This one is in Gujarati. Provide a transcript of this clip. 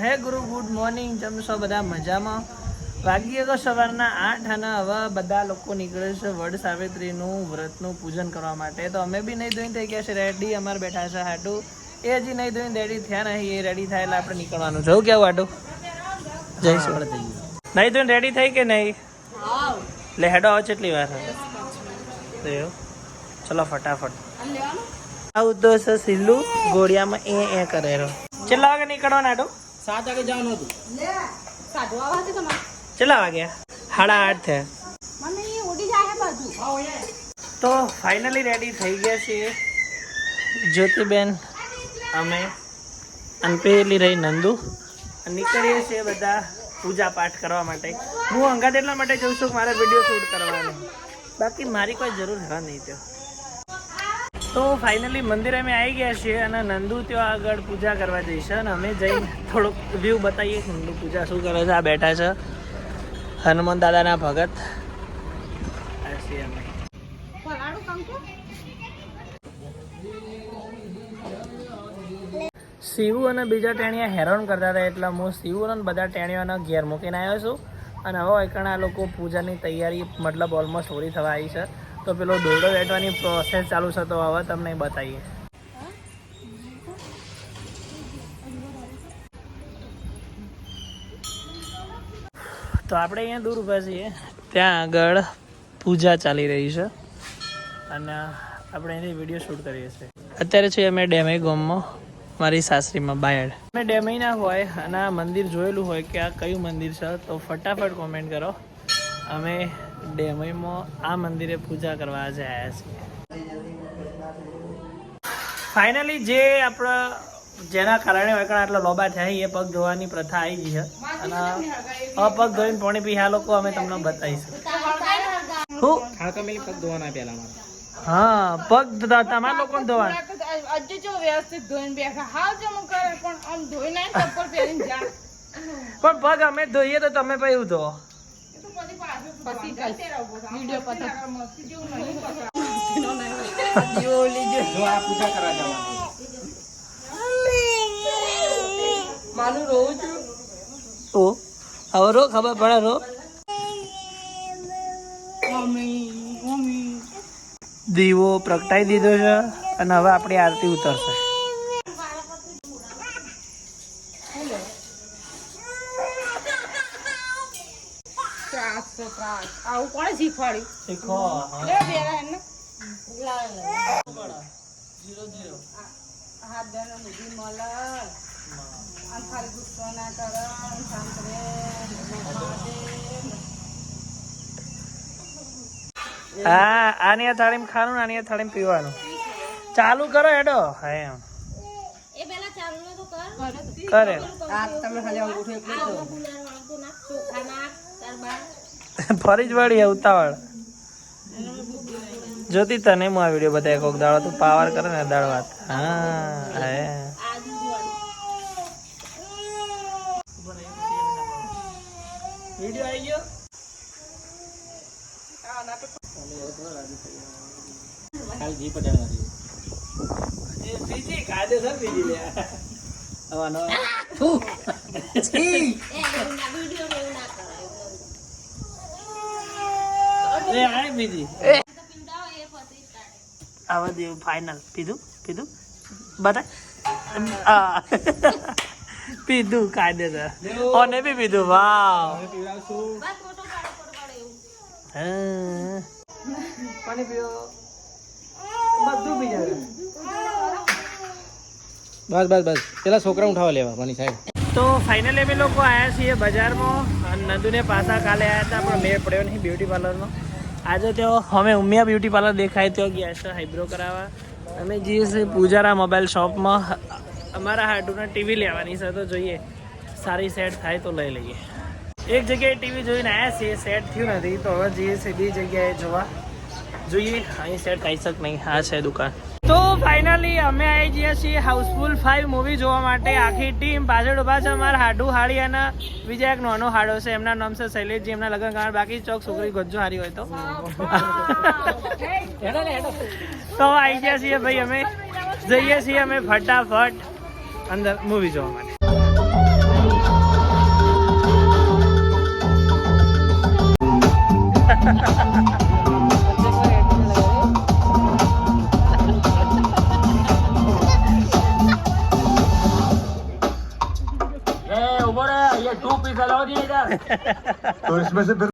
હે ગુરુ ગુડ મોર્નિંગ તમે છો બધા? મજામાં? વાગ્યે તો સવારના આઠ અને હવે બધા લોકો નીકળે છે વડ સાવિત્રીનું વ્રતનું પૂજન કરવા માટે. તો અમે બી નહીં ધોઈને થઈ ગયા છે રેડી અમારે બેઠા છે હાટુ. એ હજી નહીં ધોઈને રેડી થયા નહીં, એ રેડી થાય એટલે આપણે નીકળવાનું જવું કેવું હાટું? જઈશું નહીં ધોઈને રેડી થઈ કે નહીં? એટલે હેડો, આવો કેટલી વાર ચલો, ફટાફટ. આવું તો છે સિલ્લું ગોળિયામાં એ એ કરેલો. કેટલા વાગે નીકળવાના હાટું? સાત વાગે જવાનું હતું. સાધુ આવા હતી તમારે? કેટલા વાગ્યા? સાડા આઠ થયા. મને ઉડી જાય બધું તો ફાઇનલી રેડી થઈ ગયા છીએ. જ્યોતિબેન અમે અનપેલી રહી નંદુ. અને નીકળીએ છીએ બધા પૂજા પાઠ કરવા માટે. હું અંગાત એટલા માટે જઉં છું કે મારે વીડિયો શૂટ કરવાનો. બાકી મારી કોઈ જરૂર હા નહીં તો તો ફાઇનલી મંદિરે અમે આવી ગયા છીએ અને નંદુ ત્યાં આગળ પૂજા કરવા જઈશે અને અમે જઈને થોડુંક વ્યૂ બતાવીએ નંદુ પૂજા શું કરે છે, આ બેઠા છે. હનુમાન દાદાના ભગત. શિવ અને બીજા ટેણિયા હેરાન કરતા હતા એટલે હું શિવ અને બધા ટેણીઓને ઘેર મૂકીને આવ્યો છું. અને હવે એકણા લોકો પૂજાની તૈયારી, મતલબ ઓલમોસ્ટ પૂરી થવા આવી છે. તો પેલો દોરડો વેટવાની પ્રોસેસ ચાલુ છે તો હવે તમને બતાવીએ. તો આપણે અહીંયા દૂર ઊભા છીએ. ત્યાં આગળ પૂજા ચાલી રહી છે. અને આપણે એની વીડિયો શૂટ કરીએ છીએ. અત્યારે છે અમે ડેમે ગામમાં, મારી સાસરીમાં બાયડ. અમે ડેમે ના હોય અને આ મંદિર જોયેલું હોય કે આ કયું મંદિર છે, તો ફટાફટ કોમેન્ટ કરો. અમે ડેમઈમાં આ મંદિરે પૂજા કરવા આજે આવ્યા છીએ. ફાઇનલી જે આપણે જેના કારણે વેકણ આટલા લોબા થયા એ પગ ધોવાની પ્રથા આવી ગઈ છે. અને આ પગ ધોઈને પાણી પી આ લોકો અમે તમને બતાવીશું શું ખાડકા મેલી પગ ધોવાના પેલા મારે. હા પગ તમારા લોકોને ધોવાના. હજુ જો વ્યવસ્થિત ધોઈને બેઠા. હાવ જેમ કરે પણ આમ ધોઈ નાય ચપ્પલ પહેરીને જા. પણ પગ અમે ધોઈએ તો તમે પછી ધો ઓ, હવે રો, ખબર પડે, રો. દીવો પ્રગટાઈ દીધો છે અને હવે આપણી આરતી ઉતરશે. આવું કોણે શીખવાડ્યું? શીખો લે બેરા એને. હાથ બેનો બુદ્ધિ મળે. અને ખાલી ગુસ્સો ના કરે શાંત રહે. હા આની અથાળીમાં થાળીમાં ખાવાનું આની અથાળી થાળીમાં પીવાનું. ચાલુ કરો એડો હા એમ. એ પેલા ચાલુ ને તો કર. કરે. તમે ખાલી અંગૂઠો એકલો ફરી જ વળી ઉતાવળ. જોતી તને હું આ વીડિયો બધા કોક દાડો તું પાવર કરે ને દાળ વાત. હા હે. વીડિયો આવી ગયો? ખાલી જી પટેલ નથી એ બીજી કાયદેસર બીજી લે હવાનો એ એવું ના વીડિયો ને એવું ના કરાય એ આય બીજી. આવા દેવું ફાઇનલ પીધું? પીધું? બધા પીધું કાયદેસર ઓને બી પીધું વાવ. બસ ફોટો પાડો ફોટો પાડો એવું. હા. પાણી પીવો. બધું પી બસ બસ બસ. પેલા છોકરા ઉઠાવા લેવા મારી સાહેબ. તો ફાઇનલી અમે લોકો આવ્યા છીએ બજારમાં. અને નંદુને પાછા કાલે આવ્યા હતા પણ મેળ પડ્યો નહીં બ્યુટી પાર્લરનો આજે તેઓ અમે ઉમિયા બ્યુટી પાર્લર દેખાય તેઓ ગયા છે હાઈબ્રો કરાવવા. અમે જઈએ છીએ પૂજારા મોબાઈલ શોપમાં અમારા હાટુને ટીવી લેવાની છે, તો જોઈએ. સારી સેટ થાય તો લઈ લઈએ. એક જગ્યાએ ટીવી જોઈને આવ્યા છીએ સેટ થયું નથી, તો હવે જઈએ છીએ બીજી જગ્યાએ જોવા. જોઈએ, અહીં સેટ થઈ શક નહીં? આ છે દુકાન. તો ફાઇનલી અમે આવી ગયા છીએ હાઉસફુલ ફાઈવ મૂવી જોવા માટે. આખી ટીમ પાછળ ઊભા છે અમારા હાડુ હાડી અને બીજા એક નાનો હાડો છે. એમના નામ છે શૈલેષજી, એમના લગ્ન કારણ બાકી ચોક છોકરી ગજ્જો હારી હોય તો. તો આવી ગયા છીએ ભાઈ, અમે જઈએ છીએ અમે ફટાફટ અંદર મૂવી જોવા માટે. Turist mesela o değil der. Turist mesela bir